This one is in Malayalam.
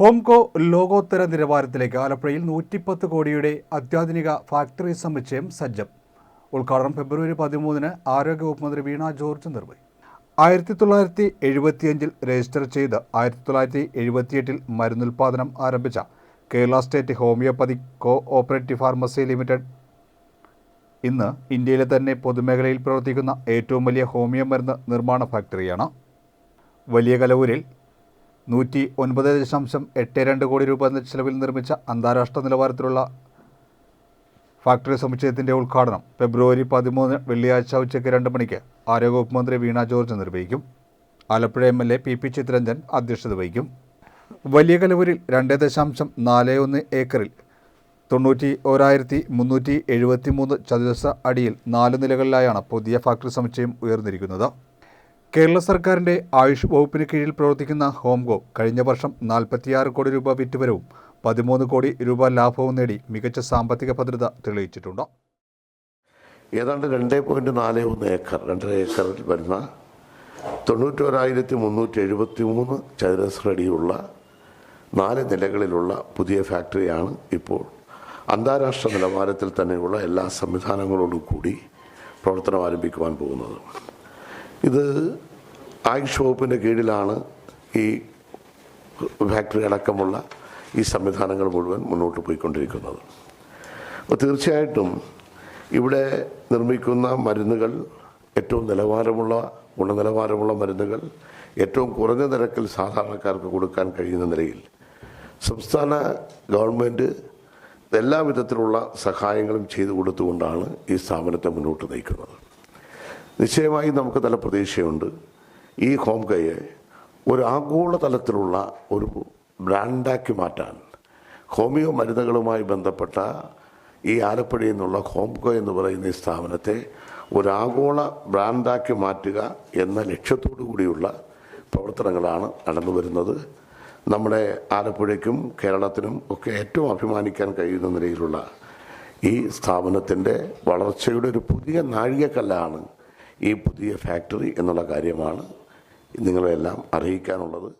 ഹോംകോ ലോകോത്തര നിലവാരത്തിലേക്ക് ആലപ്പുഴയിൽ നൂറ്റിപ്പത്ത് കോടിയുടെ അത്യാധുനിക ഫാക്ടറി സമുച്ചയം സജ്ജം. ഉദ്ഘാടനം ഫെബ്രുവരി പതിമൂന്നിന് ആരോഗ്യവകുപ്പ് മന്ത്രി വീണ ജോർജ് നിർവഹിക്കും. ആയിരത്തി തൊള്ളായിരത്തി എഴുപത്തിയഞ്ചിൽ രജിസ്റ്റർ ചെയ്ത് ആയിരത്തി തൊള്ളായിരത്തി എഴുപത്തിയെട്ടിൽ മരുന്നുൽപാദനം ആരംഭിച്ച Kerala state homoeopathy cooperative pharmacy limited ഇന്ന് ഇന്ത്യയിലെ തന്നെ പൊതുമേഖലയിൽ പ്രവർത്തിക്കുന്ന ഏറ്റവും വലിയ ഹോമിയോ മരുന്ന് നിർമ്മാണ ഫാക്ടറിയാണ്. വലിയ കലവൂരിൽ നൂറ്റി ഒൻപത് ദശാംശം എട്ട് രണ്ട് കോടി രൂപ എന്ന ചെലവിൽ നിർമ്മിച്ച അന്താരാഷ്ട്ര നിലവാരത്തിലുള്ള ഫാക്ടറി സമുച്ചയത്തിന്റെ ഉദ്ഘാടനം ഫെബ്രുവരി പതിമൂന്ന് വെള്ളിയാഴ്ച ഉച്ചയ്ക്ക് രണ്ട് മണിക്ക് ആരോഗ്യവകുപ്പ് മന്ത്രി വീണ ജോർജ് നിർവഹിക്കും. Alappuzha M L A P P Chitharanjan അധ്യക്ഷത വഹിക്കും. വലിയ കലവൂരിൽ രണ്ട് ദശാംശം നാല് ഒന്ന് ഏക്കറിൽ തൊണ്ണൂറ്റി ഓരായിരത്തി മുന്നൂറ്റി എഴുപത്തി മൂന്ന് ചതുരശ്ര അടിയിൽ നാല് നിലകളിലായാണ് പുതിയ ഫാക്ടറി സമുച്ചയം ഉയർന്നിരിക്കുന്നത്. കേരള സർക്കാരിന്റെ ആയുഷ് വകുപ്പിന് കീഴിൽ പ്രവർത്തിക്കുന്ന ഹോംഗോ കഴിഞ്ഞ വർഷം നാൽപ്പത്തിയാറ് കോടി രൂപ വിറ്റുവരവും പതിമൂന്ന് കോടി രൂപ ലാഭവും നേടി മികച്ച സാമ്പത്തിക ഭദ്രത തെളിയിച്ചിട്ടുണ്ട്. ഏതാണ്ട് രണ്ട് പോയിന്റ് നാല് ഒന്ന് ഏക്കർ രണ്ടര ഏക്കറിൽ വരുന്ന തൊണ്ണൂറ്റോരായിരത്തി മുന്നൂറ്റി എഴുപത്തി മൂന്ന് ചതുരശ്രടിയുള്ള നാല് നിലകളിലുള്ള പുതിയ ഫാക്ടറിയാണ് ഇപ്പോൾ അന്താരാഷ്ട്ര നിലവാരത്തിൽ തന്നെയുള്ള എല്ലാ സംവിധാനങ്ങളോടും കൂടി പ്രവർത്തനം ആരംഭിക്കുവാൻ പോകുന്നത്. ഇത് ആയുഷ് വകുപ്പിന്റെ കീഴിലാണ് ഈ ഫാക്ടറി അടക്കമുള്ള ഈ സംവിധാനങ്ങൾ മുഴുവൻ മുന്നോട്ട് പോയിക്കൊണ്ടിരിക്കുന്നത്. അപ്പോൾ തീർച്ചയായിട്ടും ഇവിടെ നിർമ്മിക്കുന്ന മരുന്നുകൾ ഏറ്റവും നിലവാരമുള്ള ഗുണനിലവാരമുള്ള മരുന്നുകൾ ഏറ്റവും കുറഞ്ഞ നിരക്കിൽ സാധാരണക്കാർക്ക് കൊടുക്കാൻ കഴിയുന്ന നിലയിൽ സംസ്ഥാന ഗവൺമെന്റ് എല്ലാ വിധത്തിലുള്ള സഹായങ്ങളും ചെയ്തു കൊടുത്തുകൊണ്ടാണ് ഈ സ്ഥാപനത്തെ മുന്നോട്ട് നയിക്കുന്നത്. നിശ്ചയമായും നമുക്ക് നല്ല പ്രതീക്ഷയുണ്ട്. ഈ ഹോം കൈയെ ഒരു ആഗോള തലത്തിലുള്ള ഒരു ബ്രാൻഡാക്കി മാറ്റാൻ ഹോമിയോ മരുന്നുകളുമായി ബന്ധപ്പെട്ട ഈ ആലപ്പുഴയിൽ നിന്നുള്ള ഹോംകോ എന്ന് പറയുന്ന ഈ സ്ഥാപനത്തെ ഒരു ആഗോള ബ്രാൻഡാക്കി മാറ്റുക എന്ന ലക്ഷ്യത്തോടു കൂടിയുള്ള പ്രവർത്തനങ്ങളാണ് നടന്നു വരുന്നത്. നമ്മുടെ ആലപ്പുഴയ്ക്കും കേരളത്തിനും ഒക്കെ ഏറ്റവും അഭിമാനിക്കാൻ കഴിയുന്ന നിലയിലുള്ള ഈ സ്ഥാപനത്തിന്റെ വളർച്ചയുടെ ഒരു പുതിയ നാഴികക്കല്ലാണ് ഈ പുതിയ ഫാക്ടറി എന്നുള്ള കാര്യമാണ് നിങ്ങളെല്ലാം അറിയിക്കാനുള്ളത്.